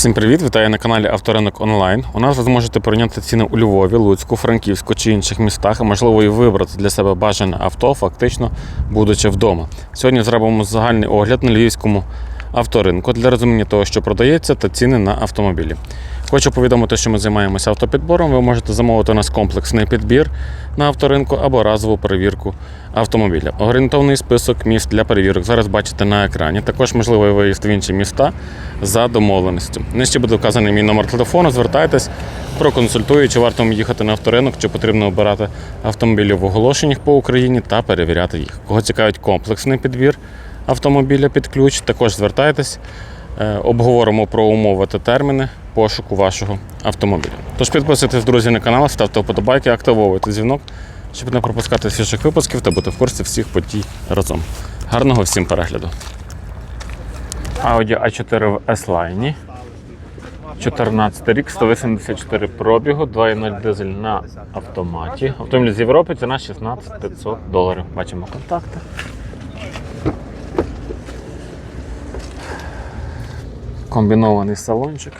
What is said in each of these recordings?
Всім привіт! Вітаю на каналі Авторинок Онлайн. У нас ви зможете порівняти ціни у Львові, Луцьку, Франківську чи інших містах, а можливо і вибрати для себе бажане авто, фактично будучи вдома. Сьогодні зробимо загальний огляд на львівському авторинку для розуміння того, що продається, та ціни на автомобілі. Хочу повідомити, що ми займаємося автопідбором. Ви можете замовити у нас комплексний підбір на авторинку або разову перевірку автомобіля. Орієнтовний список міст для перевірок зараз бачите на екрані. Також можливий виїзд в інші міста за домовленістю. Нижче буде вказаний мій номер телефону. Звертайтесь, проконсультую, чи варто вам їхати на авторинок, чи потрібно обирати автомобілі в оголошеннях по Україні та перевіряти їх. Кого цікавить комплексний підбір автомобіля під ключ, також звертайтесь. Е, Обговоримо про умови та терміни пошуку вашого автомобіля. Тож підписуйтесь, друзі, на канал, ставте вподобайки, активовуйте дзвінок, щоб не пропускати свіжих випусків та бути в курсі всіх подій разом. Гарного всім перегляду. Audi A4 в S-Line. 14 рік, 184 пробігу, 2.0 дизель на автоматі. Автомобіль з Європи ціна 16 500 доларів. Бачимо контакти. Комбінований салончик.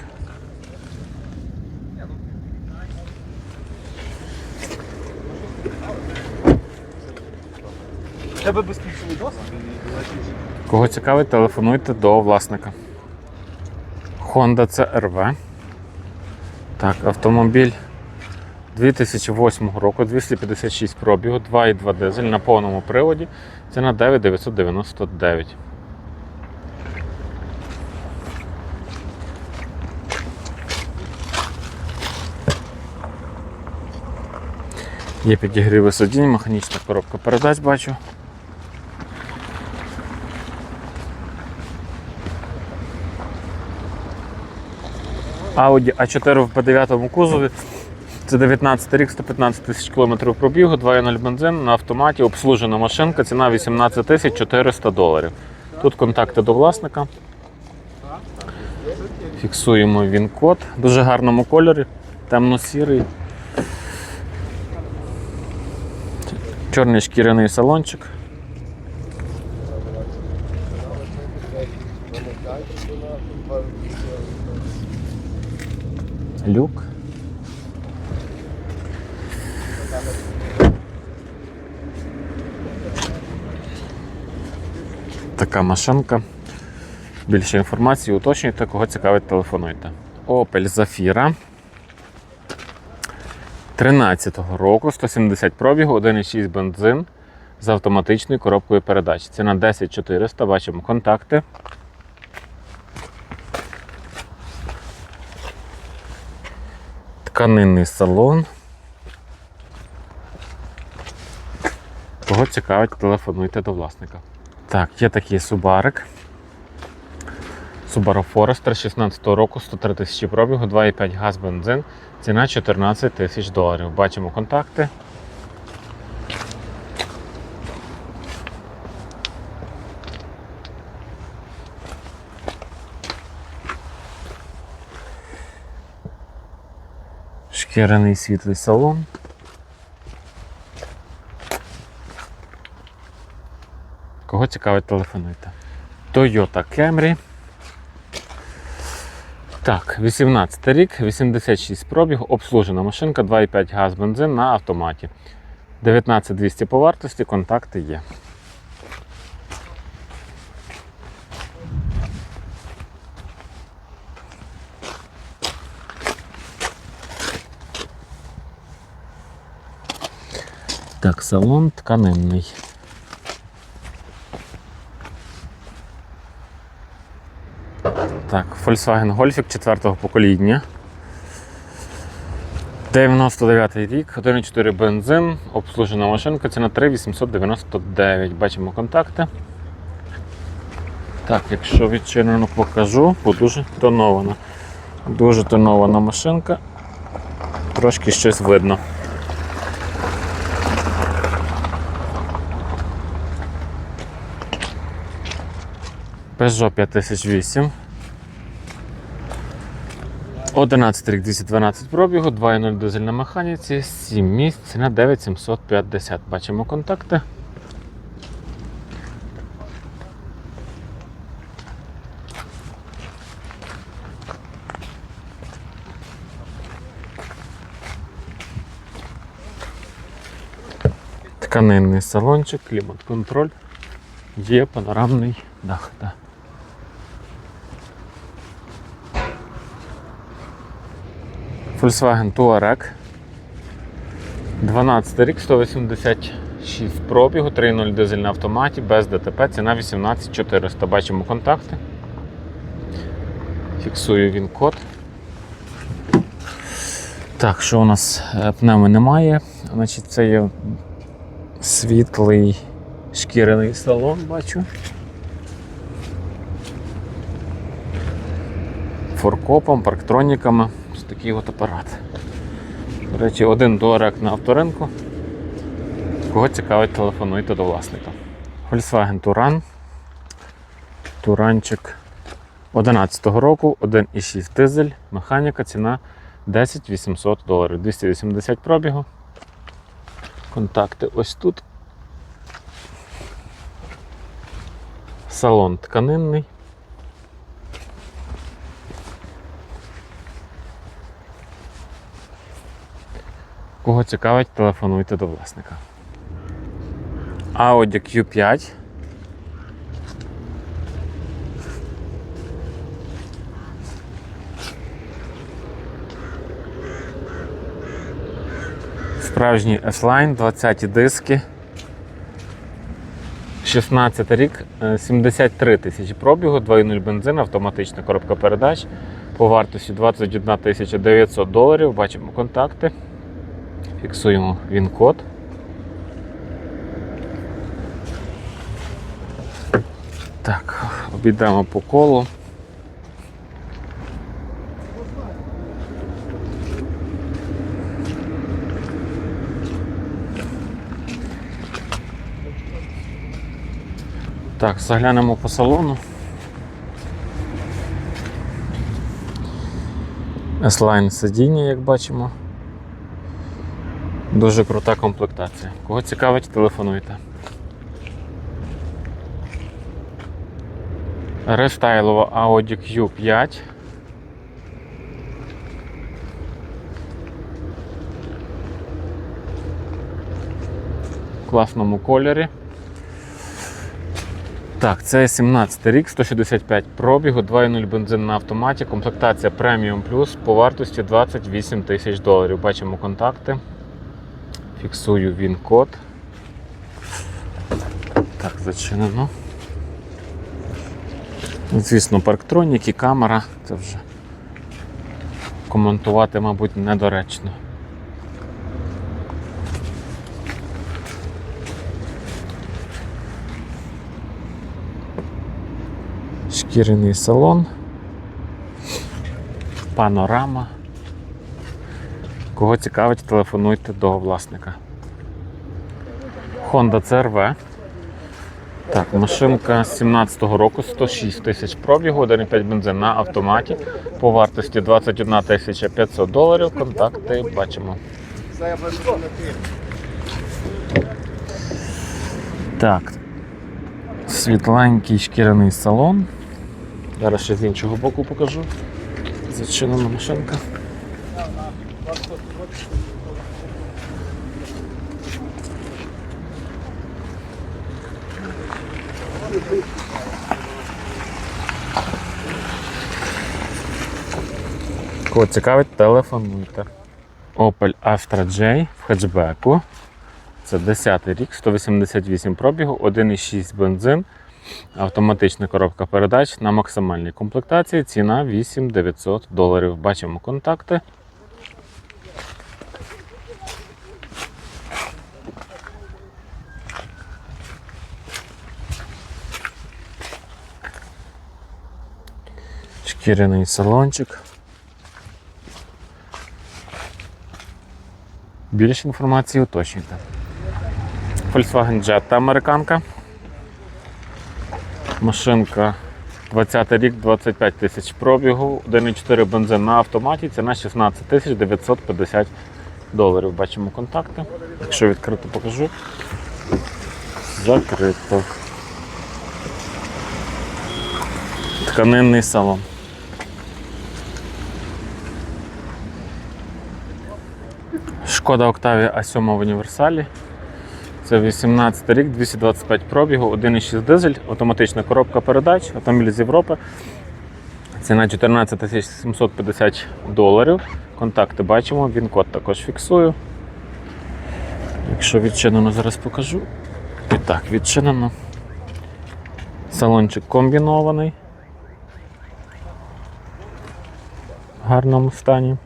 Тебе безключовий досвід? Кого цікавить, телефонуйте до власника. Honda CRV. Так, автомобіль 2008 року, 256 пробігу, 2,2 дизель на повному приводі. Ціна 9999. Є підігріви сидінь, механічна коробка передач бачу. Audi A4 в P9 кузові. Це 19 рік, 115 тисяч кілометрів пробігу, 2.0 бензин на автоматі, обслужена машинка, ціна 18 тисяч 400 доларів. Тут контакти до власника. Фіксуємо він код. Дуже гарному кольорі, темно-сірий. Чорний шкіряний салончик. Люк. Така машинка. Більше інформації уточнюйте, кого цікавить, телефонуйте. Opel Zafira. 13-го року, 170 пробігу, 1,6 бензин з автоматичною коробкою передач. Ціна 10 400, бачимо контакти. Тканинний салон. Кого цікавить, телефонуйте до власника. Так, є такий субарик. Subaru Forester 16 року, 103 тисячі пробігу, 2,5 газ бензин, ціна 14 тисяч доларів. Бачимо контакти. Шкіряний світлий салон. Кого цікавить, телефонуйте. Toyota Camry. Так, 18 рік, 86 пробіг, обслужена машинка, 2,5 газ бензин на автоматі. 19200 по вартості, контакти є. Так, салон тканинний. Так, Volkswagen Golfік 4-го покоління. 99 рік, 1,4 бензин, обслужена машинка, ціна 3,899. Бачимо контакти. Так, якщо відчинено покажу, бо дуже тонована. Дуже тонована машинка. Трошки щось видно. Peugeot 5008. 11 рік 212 пробігу, 2.0 дизель на механіці, 7 місць на 9750. Бачимо контакти. Тканинний салончик, клімат-контроль, є панорамний дах. Да. Volkswagen Touareg. 12 рік, 186 пробігу, 3.0 дизель на автоматі, без ДТП, ціна 18400. Бачимо контакти. Фіксую він код. Так, що у нас Е, пневми немає. Значить, це є світлий шкіряний салон, бачу. Форкопом, парктроніками. Ось такий от апарат. До речі, один доларик на авторинку. Кого цікавить, телефонуйте до власника. Volkswagen Touran. Туранчик 11-го року, 1,6 дизель, механіка, ціна 10 800 доларів. 280 пробігу. Контакти ось тут. Салон тканинний. Кого цікавить, телефонуйте до власника. Audi Q5. Справжній S-Line, 20 диски. 16 рік, е, 73 тисячі пробігу, 2.0 бензин, автоматична коробка передач. По вартості 21 тисяча 900 доларів. Бачимо контакти. Фіксуємо він код. Так, обійдемо по колу. Так, заглянемо по салону. S-Line сидіння, як бачимо. Дуже крута комплектація. Кого цікавить, телефонуйте. Рестайлова Audi Q5. В класному кольорі. Так, це 17 рік, 165 пробігу, 2.0 бензин на автоматі, комплектація Premium Plus по вартості 28 тисяч доларів. Бачимо контакти. Фіксую він код. Так, зачинено. Ну, Звісно, парктроніки, камера. Це вже коментувати, мабуть, недоречно. Шкіряний салон. Панорама. Кого цікавить, телефонуйте до власника. Honda CRV. Так, машинка з 17-го року, 106 тисяч пробігу, 1,5 бензин на автоматі. По вартості 21 тисяча 500 доларів. Контакти бачимо. Так. Світленький шкіряний салон. Зараз ще з іншого боку покажу. Зачинена машинка. Кого цікавить, телефонуйте. Opel Astra J в хетчбеку. Це 10 й рік, 188 пробігу, 1,6 бензин, автоматична коробка передач на максимальній комплектації. Ціна 8900 доларів. Бачимо контакти. Шкіряний салончик. Більше інформації уточнюйте. Volkswagen Jetta американка. Машинка 20 рік, 25 тисяч пробігу, 1,4 бензин на автоматі, ціна 16 тисяч 950 доларів. Бачимо контакти. Якщо відкрито покажу. Закрито. Тканинний салон. Шкода Octavia A7 в універсалі. Це 18 рік, 225 пробігу, 1,6 дизель, автоматична коробка передач, автомобіль з Європи. Ціна 14 750 доларів. Контакти бачимо, він код також фіксую. Якщо відчинено, зараз покажу. І так, відчинено. Салончик комбінований. В гарному стані.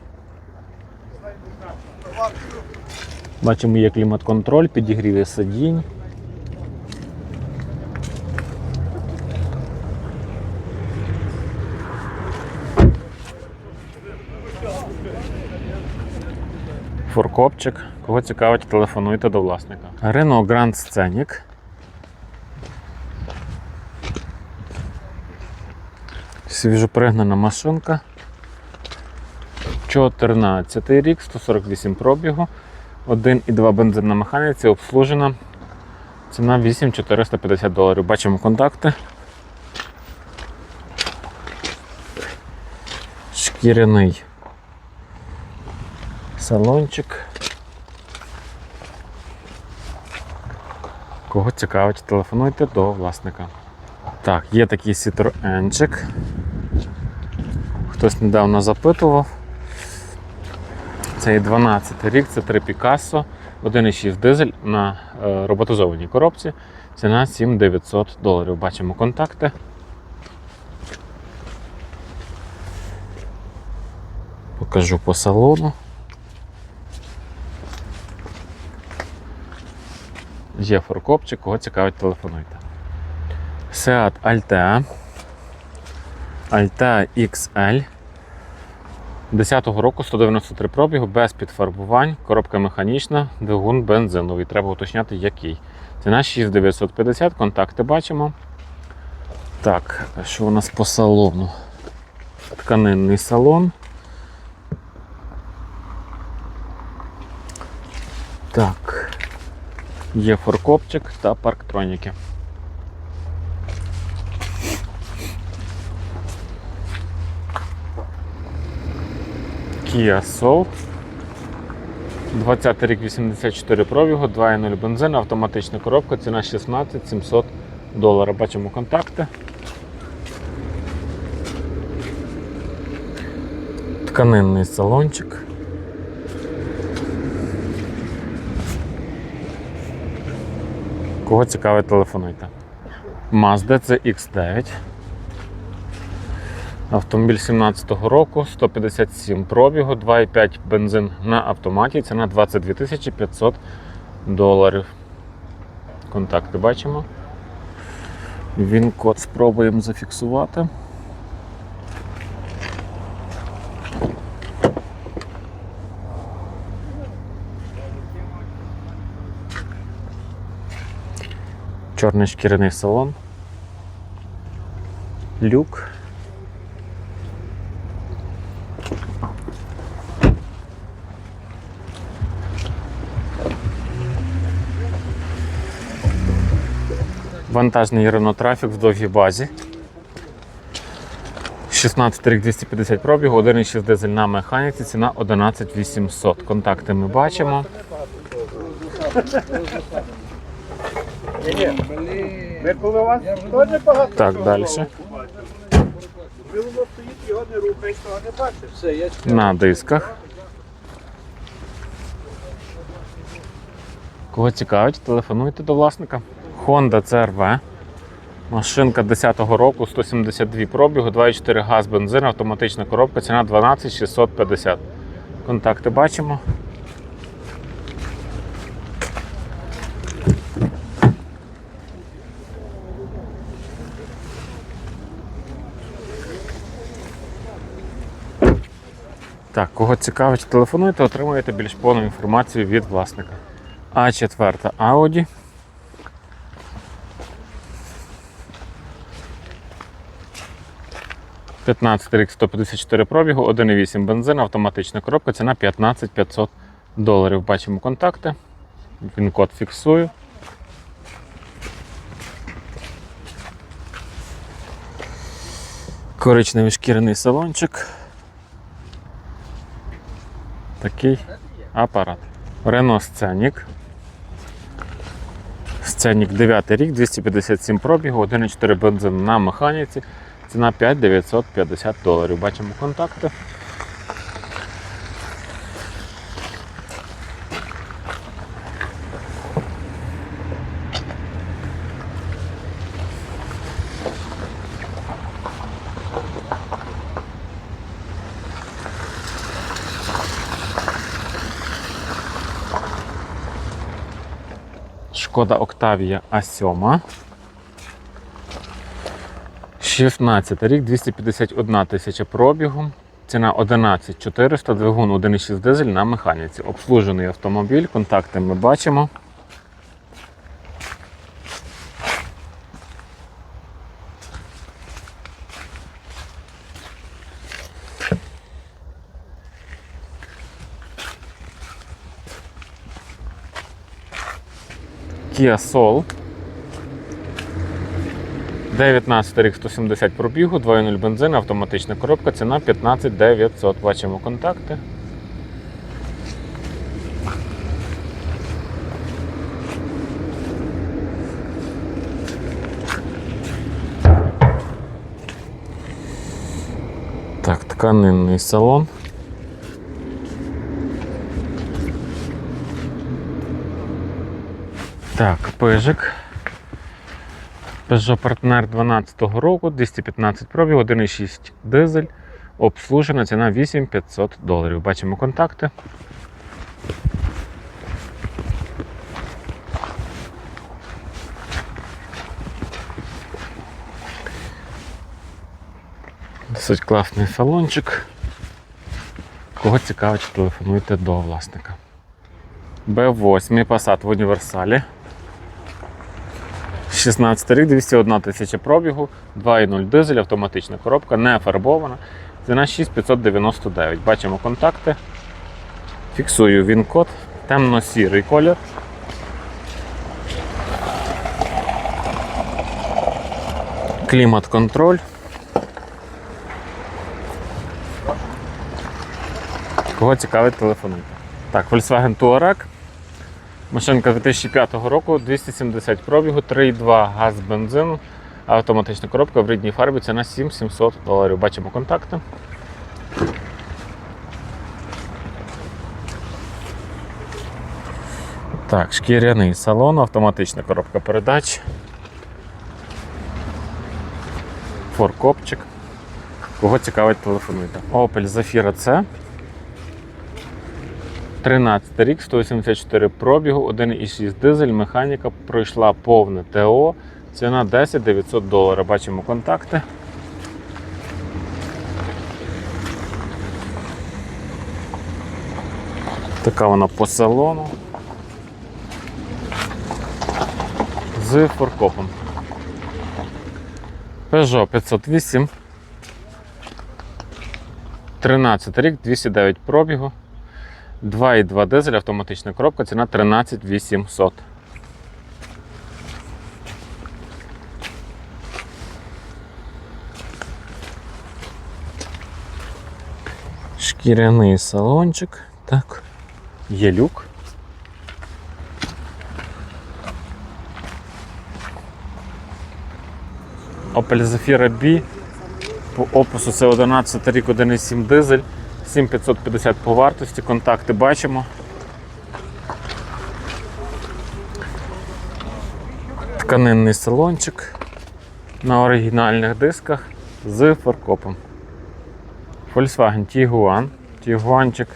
Бачимо, є клімат-контроль, підігріві сидінь. Фуркопчик. Кого цікавить, телефонуйте до власника. Renault Grand Scenic. Свіжопригнана машинка. 14 рік, 148 пробігу. 1,2 бензин на механіці, обслужена. Ціна 8450 доларів. Бачимо контакти. Шкіряний салончик. Кого цікавить, телефонуйте до власника. Так, є такий Citroenчик. Хтось недавно запитував. Це є 12 рік, це 3 Picasso, 1,6 дизель на е, роботизованій коробці. Ціна 7900 доларів. Бачимо контакти. Покажу по салону. Є форкопчик, кого цікавить, телефонуйте. Seat Altea. Altea XL. 10-го року 193 пробігу без підфарбувань, коробка механічна, двигун бензиновий. Треба уточняти, який. Ціна 6950, контакти бачимо. Так, що у нас по салону? Тканинний салон. Так. Є форкопчик та парктроніки. Kia Soul. 20 рік 84 пробігу, 2.0 бензин, автоматична коробка, ціна 16 700 доларів. Бачимо контакти. Тканинний салончик. Кого цікавить, телефонуйте. Mazda CX9. Автомобіль 17-го року, 157 пробігу, 2,5 бензин на автоматі, ціна 22 тисячі 500 доларів. Контакти бачимо. Він код спробуємо зафіксувати. Чорний шкіряний салон. Люк. Вантажний Renault в довгій базі. 16 рік 250 пробігу, 1,6 дизель на механіці, ціна 11 800. Контакти ми бачимо. Так, далі. На дисках. Кого цікавить, телефонуйте до власника. Honda CRV. Машинка 10-го року, 172 пробігу, 2,4 газ, бензин, автоматична коробка, ціна 12 650. Контакти бачимо. Так, кого цікавить, телефонуйте, отримуєте більш повну інформацію від власника. А4 Audi. «15 рік 154 пробігу, 1,8 бензин, автоматична коробка, ціна 15 500 доларів. Бачимо контакти. Він код фіксую. Коричневий шкіряний салончик. Такий апарат. Renault Scenic. Ценник 9 рік, 257 пробігу, 1,4 бензин на механіці. Ціна 5950 доларів. Бачимо контакти. Шкода Октавія А7. 16 рік, 251 тисяча пробігу. Ціна 11 400, двигун 1,6 дизель на механіці. Обслужений автомобіль, контакти ми бачимо. Kia Soul. 19 рік 170 пробігу, 2.0 бензин, автоматична коробка, ціна 15 900. Бачимо контакти. Так, тканинний салон. Так, пижик. Peugeot Partner 12 року, 215 пробіг, 1,6 дизель. Обслужена ціна 8500 доларів. Бачимо контакти. Досить класний салончик. Кого цікавить, телефонуйте до власника. Б8 Passat в універсалі. 16 рік, 201 тисяча пробігу, 2.0 дизель, автоматична коробка, не фарбована. Ціна 6599. Бачимо контакти. Фіксую він код. Темно-сірий колір. Клімат-контроль. Кого цікавить, телефонуйте. Так, Volkswagen Touareg. Машинка 2005 року, 270 пробігу, 3,2 газ бензину, автоматична коробка в рідній фарбі, ціна 7700 доларів. Бачимо контакти. Так, шкіряний салон, автоматична коробка передач. Форкопчик. Кого цікавить, телефонуйте. Opel Zafira C. 13 рік, 184 пробігу, 1,6 дизель, механіка пройшла повне ТО. Ціна 10 900 доларів. Бачимо контакти. Така вона по салону. З форкопом. Peugeot 508. 13 рік, 209 пробігу. 2,2 дизель, автоматична коробка, ціна 13 800. Шкіряний салончик. Так. Є люк. Opel Zafira B. По опису це 11 рік, 1,7 дизель. 7550 по вартості, контакти бачимо. Тканинний салончик на оригінальних дисках з фаркопом. Volkswagen Tiguan. Tiguanчик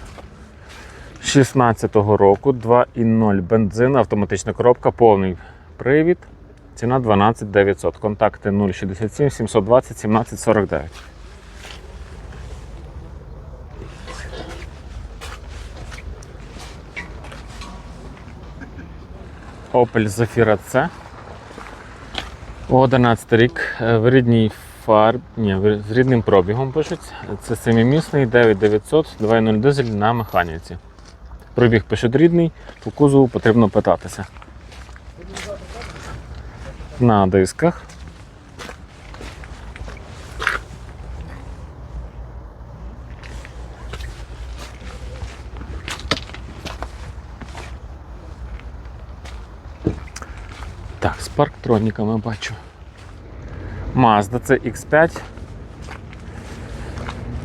16-го року, 2.0 бензин, автоматична коробка, повний привід. Ціна 12 900. Контакти 067 720 17 49. Opel Zafira C. 11 рік е, в рідній фарбі, ні, з рідним пробігом пишуть. Це семимісний 9900 2.0 дизель на механіці. Пробіг пишуть рідний, по кузову потрібно питатися. На дисках. Так. Парктроніками бачу. Mazda CX5.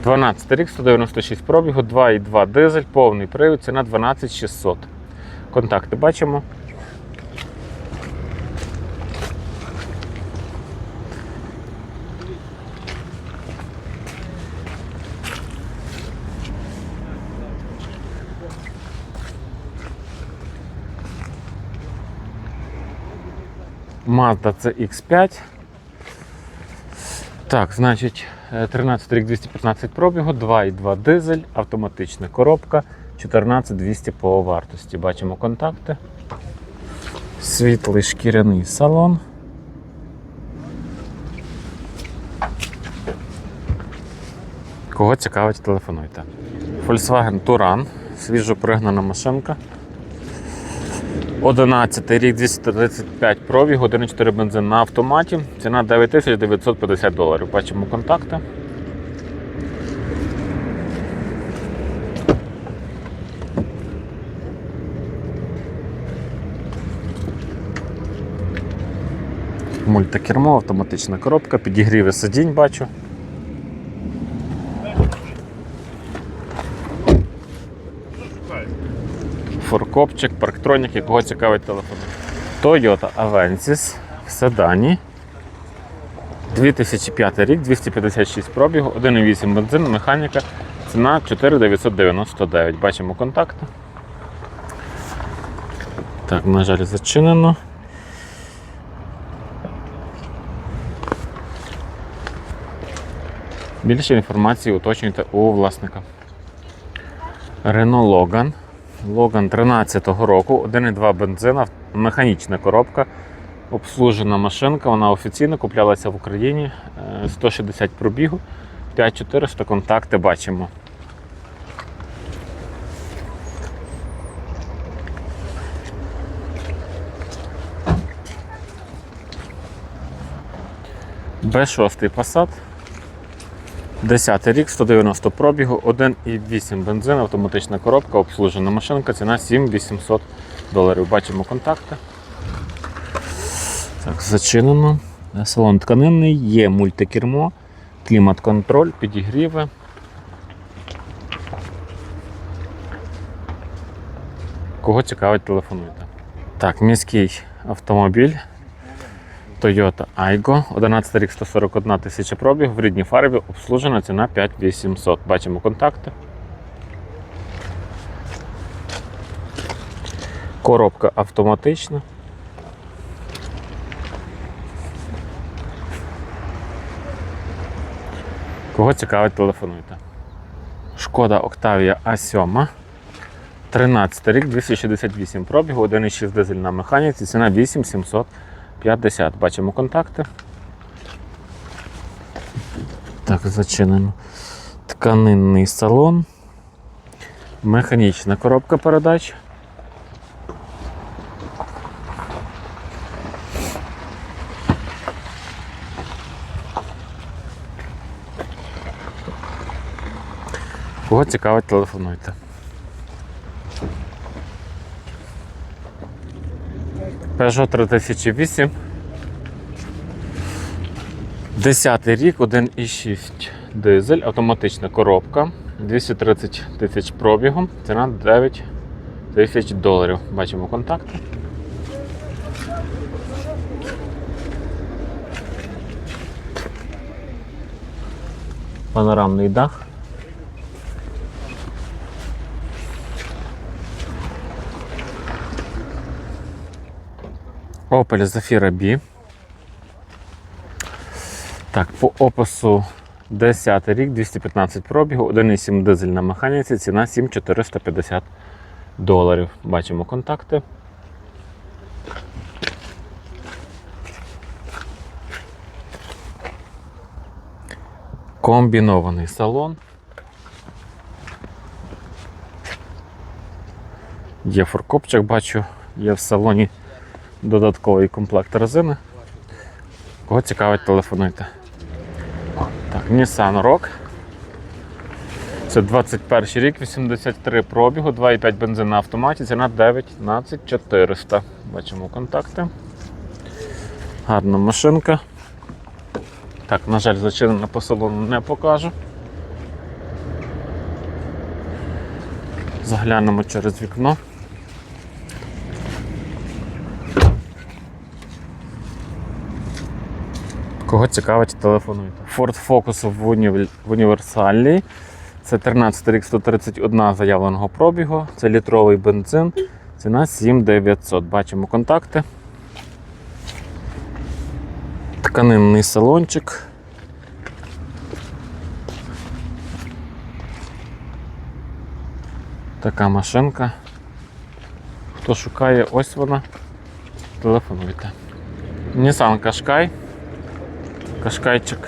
12 рік, 196 пробігу, 2,2 дизель, повний привід, ціна 12600. Контакти бачимо. Mazda CX5. Так, значить, е, 13 рік 215 пробігу, 2,2 дизель, автоматична коробка, 14200 по вартості. Бачимо контакти. Світлий шкіряний салон. Кого цікавить, телефонуйте. Volkswagen Touran, свіжо пригнана машинка. 11 рік 235 пробіг, 1,4 бензин на автоматі. Ціна 9950 доларів. Бачимо контакти. Мультикермо, автоматична коробка, підігріви сидінь бачу. Форкопчик, парктронік, якого цікавить телефон. Toyota Avensis в седані. 2005 рік, 256 пробігу, 1,8 бензин, механіка, ціна 4999. Бачимо контакти. Так, на жаль, зачинено. Більше інформації уточнюйте у власника. Renault Logan. Logan 13-го року, 1,2 бензина, механічна коробка, обслужена машинка, вона офіційно куплялася в Україні, е, 160 пробігу, 5400 контакти бачимо. Б6 Passat. 10 рік, 190 пробігу, 1,8 бензин, автоматична коробка, обслужена машинка, ціна 7800 доларів. Бачимо контакти. Так, зачинено. Салон тканинний, є мультикермо, клімат-контроль, підігріви. Кого цікавить, телефонуйте. Так, міський автомобіль. Toyota Aygo, 11 рік 141 тисяча пробіг, в рідній фарбі, обслужена ціна 5800. Бачимо контакти. Коробка автоматична. Кого цікавить, телефонуйте. Шкода Octavia A7. 13 рік, 268 пробігу, 1,6 дизель на механіці, ціна 8700. 50. Бачимо контакти. Так, зачинено. Тканинний салон. Механічна коробка передач. Кого цікавить, телефонуйте. Peugeot 3008. 10 рік, 1,6 дизель, автоматична коробка, 230 тисяч пробігом, ціна 9 тисяч доларів. Бачимо контакти. Панорамний дах. Opel Zafira B. Так, по опису 10 рік, 215 пробігу, 1,7 дизель на механіці, ціна 7450 доларів. Бачимо контакти. Комбінований салон. Є форкопчик, бачу, є в салоні додатковий комплект резини. Кого цікавить, телефонуйте. Так, Nissan Rock. Це 21 рік, 83 пробігу, 2,5 бензин на автоматі, ціна 19 400. Бачимо контакти. Гарна машинка. Так, на жаль, зачинена по салону не покажу. Заглянемо через вікно. Кого цікавить, телефонуйте. Ford Focus в, уні... в універсалі. Це 13 рік 131 заявленого пробігу. Це літровий бензин. Ціна 7900. Бачимо контакти. Тканинний салончик. Така машинка. Хто шукає, ось вона. Телефонуйте. Nissan Qashqai. Кашкайчик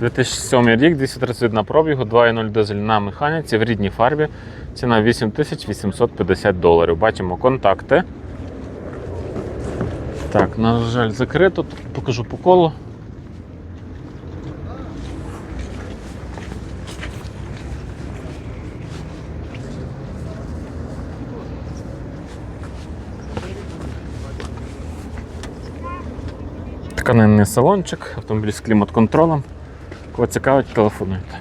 2007 рік, 231 пробігу, 2.0 дизель на механіці в рідній фарбі. Ціна 8850 доларів. Бачимо контакти. Так, на жаль, закрито. Покажу по колу. Тканинний салончик, автомобіль з клімат-контролем. Кого цікавить, телефонуйте.